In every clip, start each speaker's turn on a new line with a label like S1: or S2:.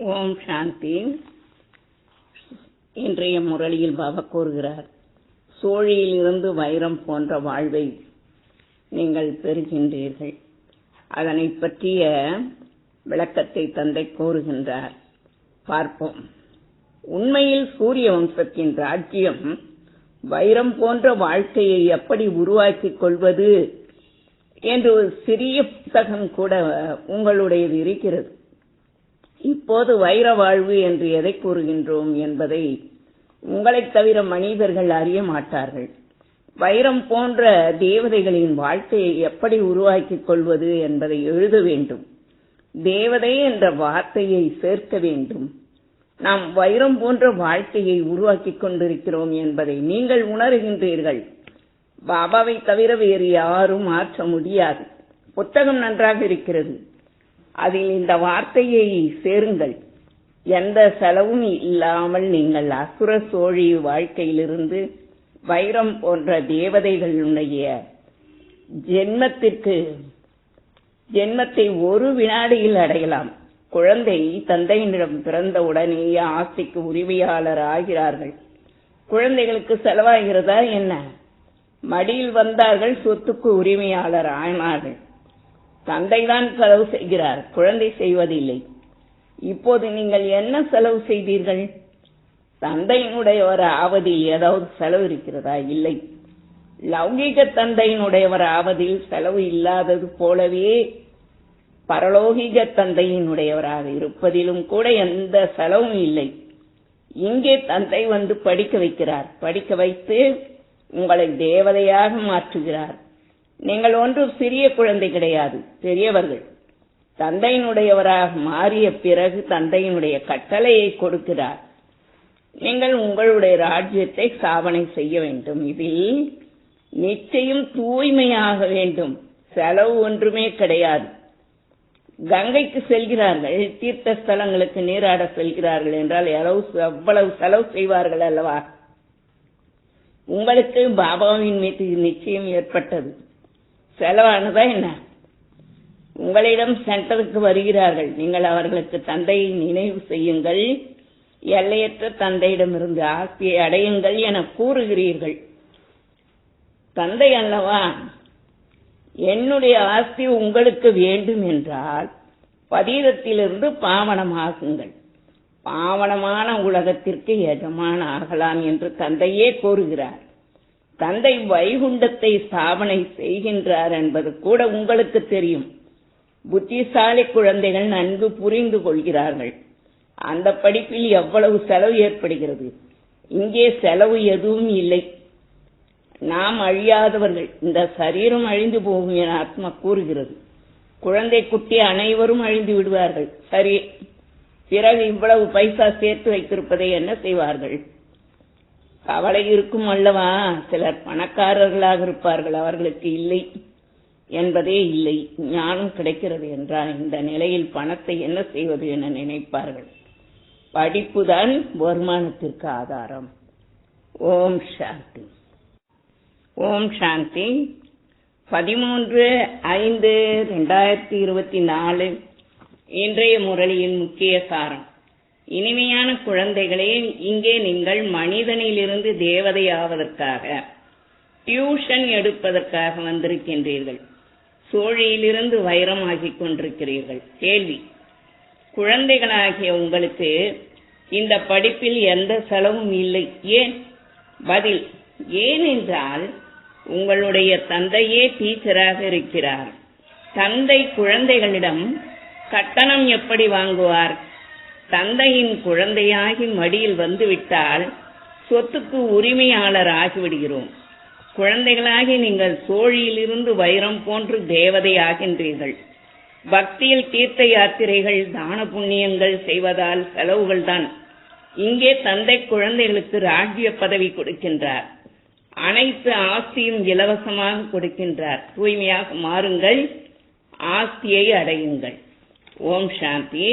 S1: ஓம் சாந்தி. இன்றைய முரளியில் பாபா கூறுகிறார் சோழியிலிருந்து வைரம் போன்ற வாழ்வை நீங்கள் பெறுகின்றீர்கள். அதனை பற்றிய விளக்கத்தை தந்தை கூறுகின்றார். பார்ப்போம். உண்மையில் சூரிய வம்சத்தின் ராஜ்யம் வைரம் போன்ற வாழ்க்கையை எப்படி உருவாக்கிக் கொள்வது என்று ஒரு சிறிய புத்தகம் கூட உங்களுடையது இருக்கிறது. இப்போது வைர வாழ்வு என்று எதை கூறுகின்றோம் என்பதை உங்களைத் தவிர மனிதர்கள் அறிய மாட்டார்கள். வைரம் போன்ற தேவதைகளின் வாழ்க்கையை எப்படி உருவாக்கிக் கொள்வது என்பதை எழுத வேண்டும். தேவதை என்ற வார்த்தையை சேர்க்க வேண்டும். நாம் வைரம் போன்ற வாழ்க்கையை உருவாக்கிக் கொண்டிருக்கிறோம் என்பதை நீங்கள் உணர்கின்றீர்கள். பாபாவை தவிர வேறு யாரும் மாற்ற முடியாது. புத்தகம் நன்றாக இருக்கிறது. அதில் இந்த வார்த்தையை சேருங்கள். எந்த செலவும் இல்லாமல் நீங்கள் அசுர சோழி வாழ்க்கையிலிருந்து வைரம் போன்ற தேவதைகளுடைய ஜென்மத்திற்கு ஜென்மத்தை ஒரு வினாடியில் அடையலாம். குழந்தை தந்தையினிடம் பிறந்த உடனேயே ஆசைக்கு உரிமையாளர் ஆகிறார்கள். குழந்தைகளுக்கு செலவாகிறதா என்ன? மடியில் வந்தார்கள் சொத்துக்கு உரிமையாளர் ஆனார்கள். தந்தைதான் செலவு செய்கிறார். குழந்தை செய்வதில்லை. இப்போது நீங்கள் என்ன செலவு செய்தீர்கள்? தந்தையினுடையவர் ஆவதில் ஏதாவது செலவு இருக்கிறதா? இல்லை. லௌகிக தந்தையினுடையவர் ஆவதில் செலவு இல்லாதது போலவே பரலோகிக தந்தையினுடையவராக இருப்பதிலும் கூட எந்த செலவும் இல்லை. இங்கே தந்தை வந்து படிக்க வைக்கிறார். படிக்க வைத்து உங்களை தேவதையாக மாற்றுகிறார். நீங்கள் ஒன்றும் சிறிய குழந்தை கிடையாது பெரியவர்கள். தந்தையினுடையவராக மாறிய பிறகு தந்தையினுடைய கட்டளையை கொடுக்கிறார். நீங்கள் உங்களுடைய ராஜ்யத்தை சாவனை செய்ய வேண்டும். இதில் நிச்சயம் தூய்மையாக வேண்டும். செலவு ஒன்றுமே கிடையாது. கங்கைக்கு செல்கிறார்கள் தீர்த்த ஸ்தலங்களுக்கு நீராட செல்கிறார்கள் என்றால் எவ்வளவு எவ்வளவு செலவு செய்வார்கள் அல்லவா? உங்களுக்கு பாபாவின் மீது நிச்சயம் ஏற்பட்டது. செலவானதா என்ன? உங்களிடம் சென்டருக்கு வருகிறார்கள். நீங்கள் அவர்களுக்கு தந்தையை நினைவு செய்யுங்கள். எல்லையற்ற தந்தையிடமிருந்து ஆஸ்தியை அடையுங்கள் என கூறுகிறீர்கள். தந்தை அல்லவா? என்னுடைய ஆஸ்தி உங்களுக்கு வேண்டும் என்றால் பதீதத்திலிருந்து பாவனமாகுங்கள் பாவனமான உலகத்திற்கு எஜமான ஆகலாம் என்று தந்தையே கூறுகிறார். தந்தை வைகுண்டத்தை ஸ்தாபனை செய்கின்றார் என்பது கூட உங்களுக்கு தெரியும். புத்திசாலி குழந்தைகள் நன்கு புரிந்து கொள்கிறார்கள். அந்த படிப்பில் எவ்வளவு செலவு ஏற்படுகிறது? இங்கே செலவு எதுவும் இல்லை. நாம் அழியாதவர்கள் இந்த சரீரம் அழிந்து போகும் என ஆத்மா கூறுகிறது. குழந்தை குட்டி அனைவரும் அழிந்து விடுவார்கள். சரி பிறகு இவ்வளவு பைசா சேர்த்து வைத்திருப்பதை என்ன செய்வார்கள்? கவலை இருக்கும் அல்லவா? சிலர் பணக்காரர்களாக இருப்பார்கள் அவர்களுக்கு இல்லை என்பதே இல்லை. ஞானம் கிடைக்கிறது என்றால் இந்த நிலையில் பணத்தை என்ன செய்வது என நினைப்பார்கள். படிப்புதான் வருமானத்திற்கு ஆதாரம். ஓம் சாந்தி. ஓம் சாந்தி. பதிமூன்று ஐந்து ரெண்டாயிரத்தி இருபத்தி நாலு இன்றைய முரளியின் முக்கிய சாரம். இனிமையான குழந்தைகளே இங்கே நீங்கள் மனிதனிலிருந்து தேவதையாவதற்காக டியூஷன் எடுப்பதற்காக வந்திருக்கின்றீர்கள். சோழியிலிருந்து வைரமாகிக் கொண்டிருக்கிறீர்கள். கேள்வி. குழந்தைகளாகிய உங்களுக்கு இந்த படிப்பில் எந்த செலவும் இல்லை. ஏன்? பதில். ஏனென்றால் உங்களுடைய தந்தையே டீச்சராக இருக்கிறார். தந்தை குழந்தைகளிடம் கட்டணம் எப்படி வாங்குவார்? தந்தையின் குழந்தையாகி மடியில் வந்துவிட்டால் சொத்துக்கு உரிமையாளர் ஆகிவிடுகிறோம் குழந்தைகளாகி நீங்கள் சோழியிலிருந்து வைரம் போன்று தேவதை ஆகின்றீர்கள். பக்தியில் தீர்த்த யாத்திரைகள் தான புண்ணியங்கள் செய்வதால் செலவுகள் தான் இங்கே தந்தை குழந்தைகளுக்கு ராஜ்ய பதவி கொடுக்கின்றார். அனைத்து ஆஸ்தியும் இலவசமாக கொடுக்கின்றார். தூய்மையாக மாறுங்கள் ஆஸ்தியை அடையுங்கள். ஓம் சாந்தி.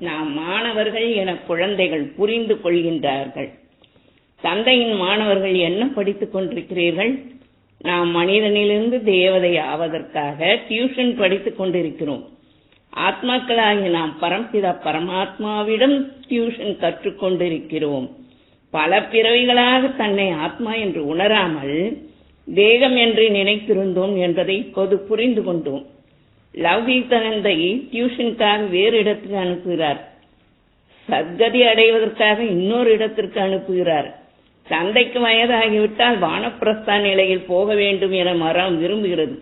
S1: நாம் மாணவர்கள் என குழந்தைகள் புரிந்து கொள்கின்றார்கள். தந்தையின் மாணவர்கள் என்ன படித்துக் கொண்டிருக்கிறீர்கள்? நாம் மனிதனிலிருந்து தேவதை ஆவதற்காக டியூஷன் படித்துக் கொண்டிருக்கிறோம். ஆத்மாக்களாகி நாம் பரம்பிதா பரமாத்மாவிடம் டியூஷன் கற்றுக்கொண்டிருக்கிறோம் பல பிறவிகளாக தன்னை ஆத்மா என்று உணராமல் தேகம் என்று நினைத்திருந்தோம் என்பதை இப்போது புரிந்து கொண்டோம். லவ்லி தனந்தை டியூஷனுக்காக வேறு இடத்துக்கு அனுப்புகிறார். சத்கதி அடைவதற்காக இன்னொரு இடத்திற்கு அனுப்புகிறார். தந்தைக்கு வயதாகிவிட்டால் வானப்பிரஸ்தா நிலையில் போக வேண்டும் என மரம் விரும்புகிறது.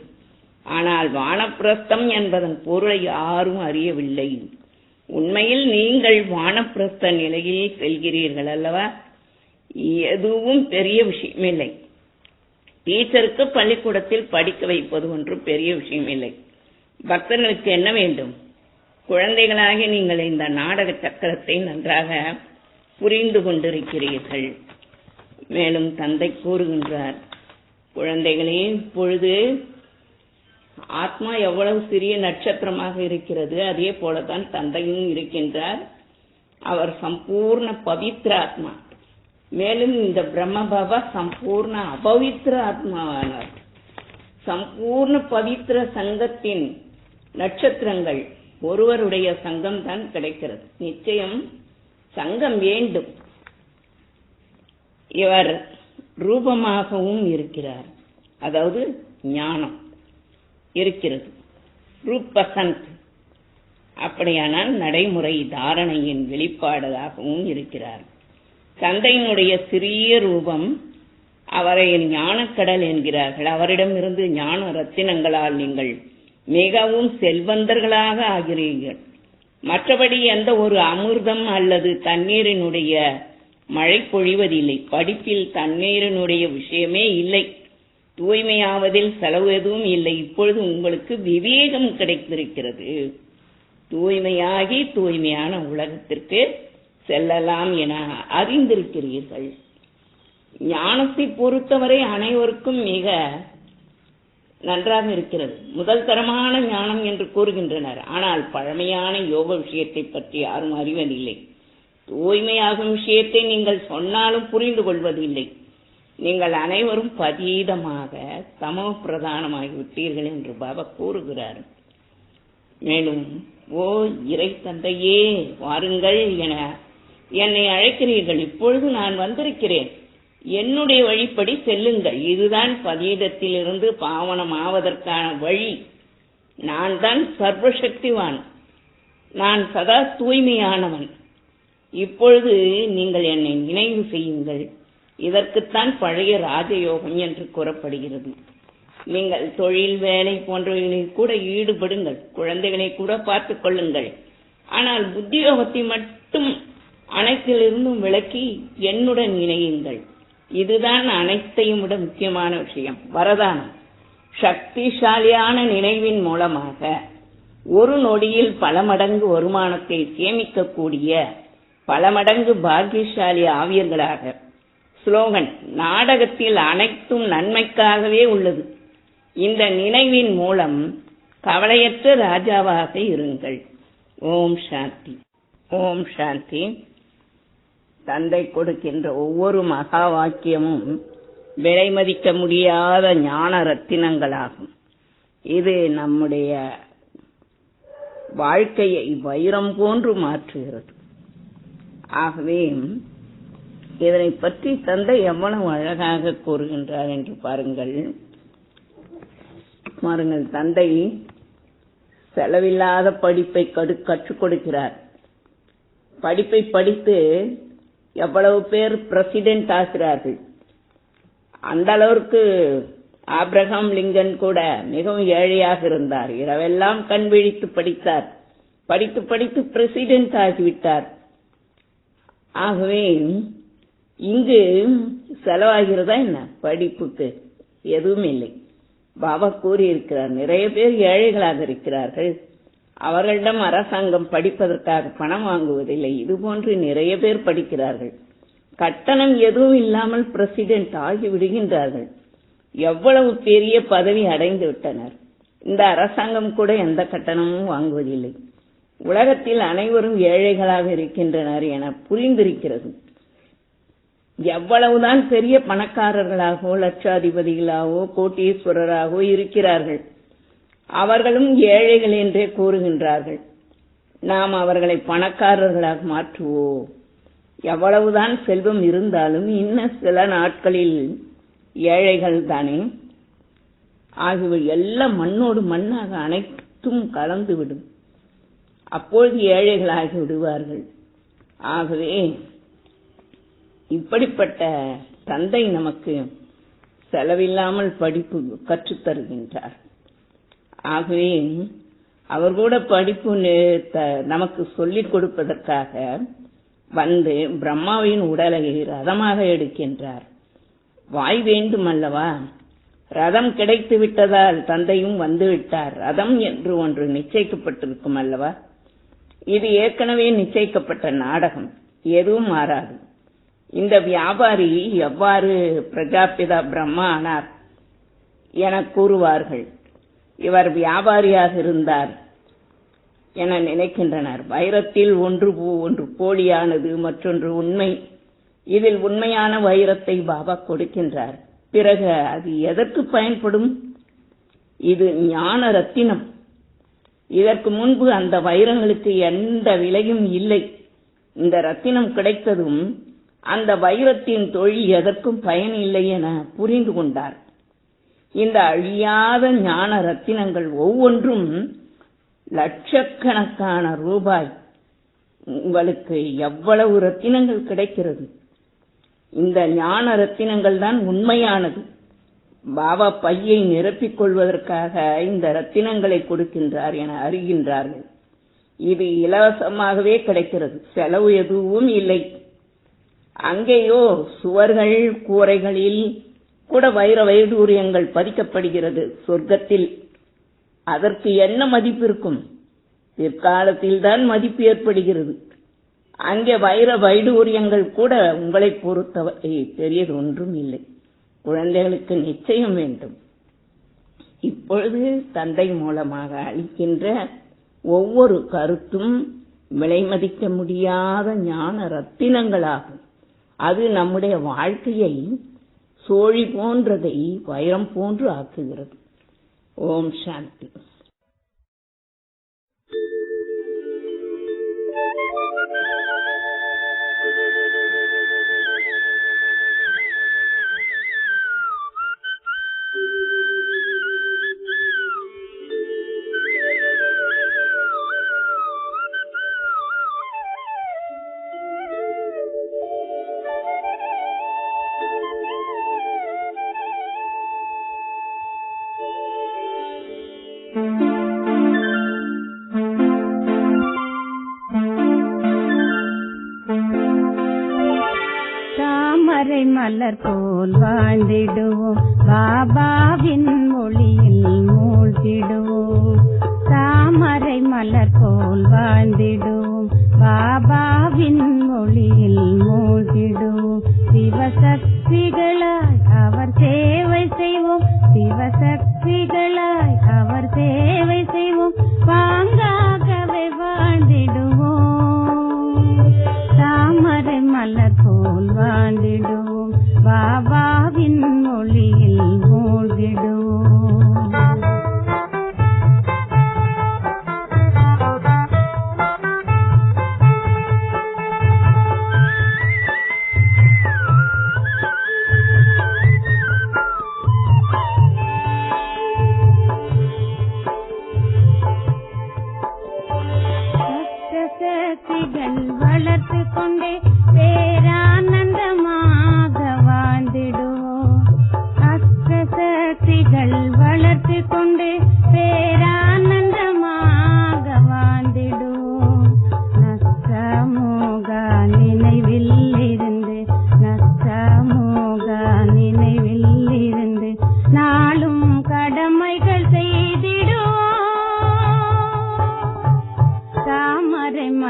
S1: ஆனால் வானப்பிரஸ்தம் என்பதன் பொருளை யாரும் அறியவில்லை. உண்மையில் நீங்கள் வானப்பிரஸ்த நிலையில் செல்கிறீர்கள் அல்லவா? எதுவும் பெரிய விஷயமில்லை. டீச்சருக்கு பள்ளிக்கூடத்தில் படிக்க வைப்பது ஒன்றும் பெரிய விஷயமில்லை. பக்தர்களுக்கு என்ன வேண்டும்? குழந்தைகளாக நீங்கள் இந்த நாடக சக்கரத்தை நன்றாக புரிந்து கொண்டிருக்கிறீர்கள். மேலும் தந்தை கூறுகின்றார் குழந்தைகளே இப்பொழுது ஆத்மா எவ்வளவு சிறிய நட்சத்திரமாக இருக்கிறது அதே போலதான் தந்தையும் இருக்கின்றார். அவர் சம்பூர்ண பவித்ர ஆத்மா. மேலும் இந்த பிரம்மபாபா சம்பூர்ண அபவித்ர ஆத்மாவானார். சம்பூர்ண பவித்ர சங்கத்தின் நட்சத்திரங்கள் ஒருவருடைய சங்கம் தான் கிடைக்கிறது. நிச்சயம் சங்கம் வேண்டும். இவர் ரூபமாகவும் இருக்கிறார். அதாவது ஞானம் இருக்கிறது. ரூபசந்த் அப்படியானால் நடைமுறை தாரணையின் வெளிப்பாடாகவும் இருக்கிறார். தந்தையினுடைய சிறிய ரூபம் அவரை ஞானக்கடல் என்கிறார்கள். அவரிடமிருந்து ஞான ரத்தினங்களால் நீங்கள் மிகவும் செல்வந்தர்களாக ஆகிறீர்கள். மற்றபடி எந்த ஒரு அமிர்தம் அல்லது தண்ணீரினுடைய மழை பொழிவதில்லை. படிப்பில் தண்ணீரினுடைய விஷயமே இல்லை. தூய்மையாவதில் செலவு எதுவும் இல்லை. இப்பொழுது உங்களுக்கு விவேகம் கிடைத்திருக்கிறது. தூய்மையாகி தூய்மையான உலகத்திற்கு செல்லலாம் என அறிந்திருக்கிறீர்கள். ஞானத்தை பொறுத்தவரை அனைவருக்கும் மிக நன்றாக இருக்கிறது. முதல் தரமான ஞானம் என்று கூறுகின்றனர். ஆனால் பழமையான யோக விஷயத்தை பற்றி யாரும் அறிவதில்லை. தூய்மையாகும் விஷயத்தை நீங்கள் சொன்னாலும் புரிந்து கொள்வதில்லை. நீங்கள் அனைவரும் பதீதமாக சம பிரதானமாகி விட்டீர்கள் என்று பாபா கூறுகிறார். மேலும் ஓ இறை தந்தையே வாருங்கள் என என்னை அழைக்கிறீர்கள். இப்பொழுது நான் வந்திருக்கிறேன். என்னுடைய வழிப்படி செல்லுங்கள். இதுதான் பதீதத்திலிருந்து பாவனம் ஆவதற்கான வழி. நான் தான் சர்வசக்திவான். நான் சதா தூய்மையானவன். இப்பொழுது நீங்கள் என்னை நினைவு செய்யுங்கள். இதற்குத்தான் பழைய ராஜயோகம் என்று கூறப்படுகிறது. நீங்கள் தொழில் வேலை போன்றவைகளில் கூட ஈடுபடுங்கள். குழந்தைகளை கூட பார்த்துக் கொள்ளுங்கள். ஆனால் புத்தியோகத்தை மட்டும் அனைத்திலிருந்தும் விளக்கி என்னுடன் இணையுங்கள். இதுதான் அனைத்தையும் விட முக்கியமான விஷயம். வரதானம். சக்திசாலியான நினைவின் மூலமாக ஒரு நொடியில் பல மடங்கு வருமானத்தை சேமிக்கக்கூடிய பல மடங்கு பாக்கியசாலி ஆவியர்களாக. ஸ்லோகன் நாடகத்தில் அனைத்தும் நன்மைக்காகவே உள்ளது. இந்த நினைவின் மூலம் கவலையற்ற ராஜாவாக இருங்கள். ஓம் சாந்தி. ஓம் சாந்தி. தந்தை கொடுக்கின்ற ஒவ்வொரு மகா வாக்கியமும் விலை மதிக்க முடியாத ஞான ரத்தினங்களாகும். இது நம்முடைய வாழ்க்கையை வைரம் போன்று மாற்றுகிறது. ஆகவே இதனை பற்றி தந்தை எவ்வளவு அழகாக கூறுகின்றார் என்று பாருங்கள். பாருங்கள் தந்தை செலவில்லாத படிப்பை கற்றுக் கொடுக்கிறார். படிப்பை படித்து எவ்வளவு பேர் பிரசிடென்ட் ஆகிறார்கள். அந்த அளவிற்கு ஆப்ரஹாம் லிங்கன் கூட மிகவும் ஏழையாக இருந்தார். இரவெல்லாம் கண் விழித்து படித்தார். படித்து படித்து பிரசிடென்ட் ஆகிவிட்டார். ஆகவே இங்கு செலவாகிறதா என்ன? படிப்புக்கு எதுவும் இல்லை பாபா கூறியிருக்கிறார் நிறைய பேர் ஏழைகளாக இருக்கிறார்கள். அவர்களிடம் அரசாங்கம் படிப்பதற்காக பணம் வாங்குவதில்லை. இதுபோன்று நிறைய பேர் படிக்கிறார்கள். கட்டணம் எதுவும் இல்லாமல் பிரசிடென்ட் ஆகி விடுகின்றார்கள். எவ்வளவு பெரிய பதவி அடைந்து விட்டனர். இந்த அரசாங்கம் கூட எந்த கட்டணமும் வாங்குவதில்லை. உலகத்தில் அனைவரும் ஏழைகளாக இருக்கின்றனர் என புரிந்திருக்கிறது. எவ்வளவுதான் பெரிய பணக்காரர்களாகவோ லட்சாதிபதிகளாகவோ கோட்டீஸ்வரராகவோ இருக்கிறார்கள். அவர்களும் ஏழைகள் என்றே கூறுகின்றார்கள். நாம் அவர்களை பணக்காரர்களாக மாற்றுவோம். எவ்வளவுதான் செல்வம் இருந்தாலும் இன்னும் சில நாட்களில் ஏழைகள் தானே. ஆகியவை எல்லாம் மண்ணோடு மண்ணாக அனைத்தும் கலந்துவிடும் அப்பொழுது ஏழைகளாகி விடுவார்கள். ஆகவே இப்படிப்பட்ட தந்தை நமக்கு செலவில்லாமல் படிப்பு கற்றுத் தருகின்றார் ஆகவே அவர் கூட படிப்பு த- நமக்கு சொல்லிக் கொடுப்பதற்காக வந்து பிரம்மாவின் உடலை ரதமாக எடுக்கின்றார். வாய் வேண்டும் அல்லவா ரதம் கிடைத்து விட்டதால் தந்தையும் வந்துவிட்டார் ரதம் என்று ஒன்று நிச்சயிக்கப்பட்டிருக்கும் அல்லவா? இது ஏற்கனவே நிச்சயிக்கப்பட்ட நாடகம். எதுவும் மாறாது. இந்த வியாபாரி எவ்வாறு பிரஜாபிதா பிரம்மா ஆனார் என கூறுவார்கள். இவர் வியாபாரியாக இருந்தார் என நினைக்கின்றனர். வைரத்தில் ஒன்று போ- ஒன்று போலியானது மற்றொன்று உண்மை. இதில் உண்மையான வைரத்தை பாபா கொடுக்கின்றார். பிறகு அது எதற்கு பயன்படும்? இது ஞான ரத்தினம். இதற்கு முன்பு அந்த வைரங்களுக்கு எந்த விலையும் இல்லை. இந்த ரத்தினம் கிடைத்ததும் அந்த வைரத்தின் தொழில் எதற்கும் பயன் இல்லை என புரிந்து கொண்டார். இந்த அழியாத ஞான ரத்தினங்கள் ஒவ்வொன்றும் லட்சக்கணக்கான ரூபாய். உங்களுக்கு எவ்வளவு ரத்தினங்கள் கிடைக்கிறது? இந்த ஞான ரத்தினங்கள் தான் உண்மையானது. பாபா பையை நிரப்பிக் கொள்வதற்காக இந்த ரத்தினங்களை கொடுக்கின்றார் என அறிகின்றார்கள். இது இலவசமாகவே கிடைக்கிறது. செலவு எதுவும் இல்லை. அங்கேயோ சுவர்கள் கூரைகளில் கூட வைர வைடூரியங்கள் பதிக்கப்படுகிறது சொர்க்கத்தில் அதற்கு என்ன மதிப்பு இருக்கும்? பிற்காலத்தில் தான் மதிப்பு ஏற்படுகிறது. அங்கே வைர வைடூரியங்கள் கூட உங்களை பொறுத்தவரை பெரியது ஒன்றும் இல்லை. குழந்தைகளுக்கு நிச்சயம் வேண்டும். இப்பொழுது தந்தை மூலமாக அளிக்கின்ற ஒவ்வொரு கருத்தும் விலைமதிக்க முடியாத ஞான ரத்தினங்களாகும். அது நம்முடைய வாழ்க்கையை சோழி போன்றதை வைரம் போன்று ஆக்குகிறது. ஓம் சாந்தி.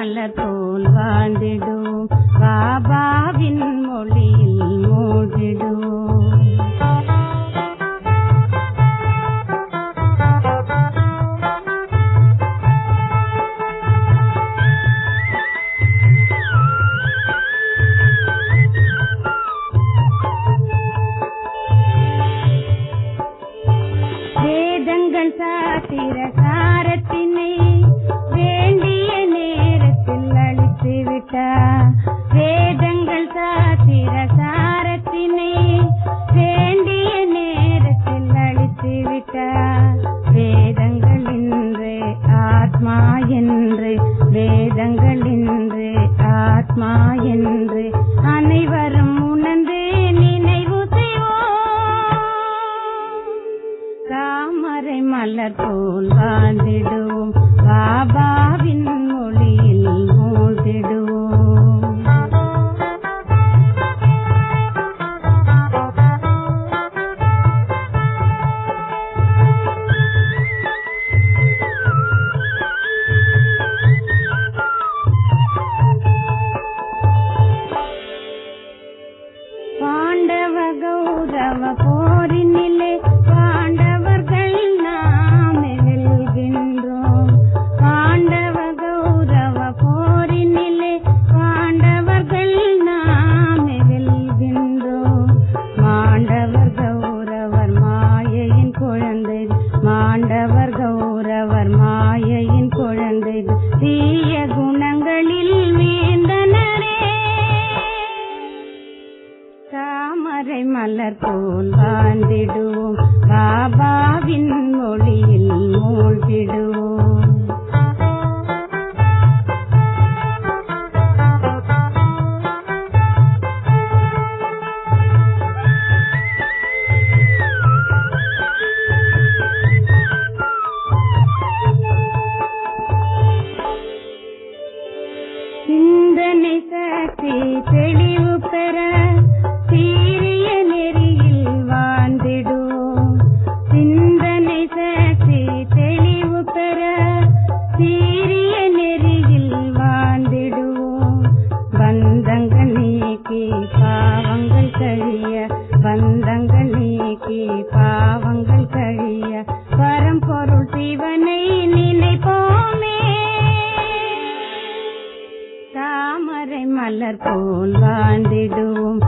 S2: மலர் போல் வாழ்ந்திடுவோம் பாபாவின் மொழியில் மூழ்கிடுவோம் மாண்டவர் மலர் போல் வாழ்ந்திடுவோம்.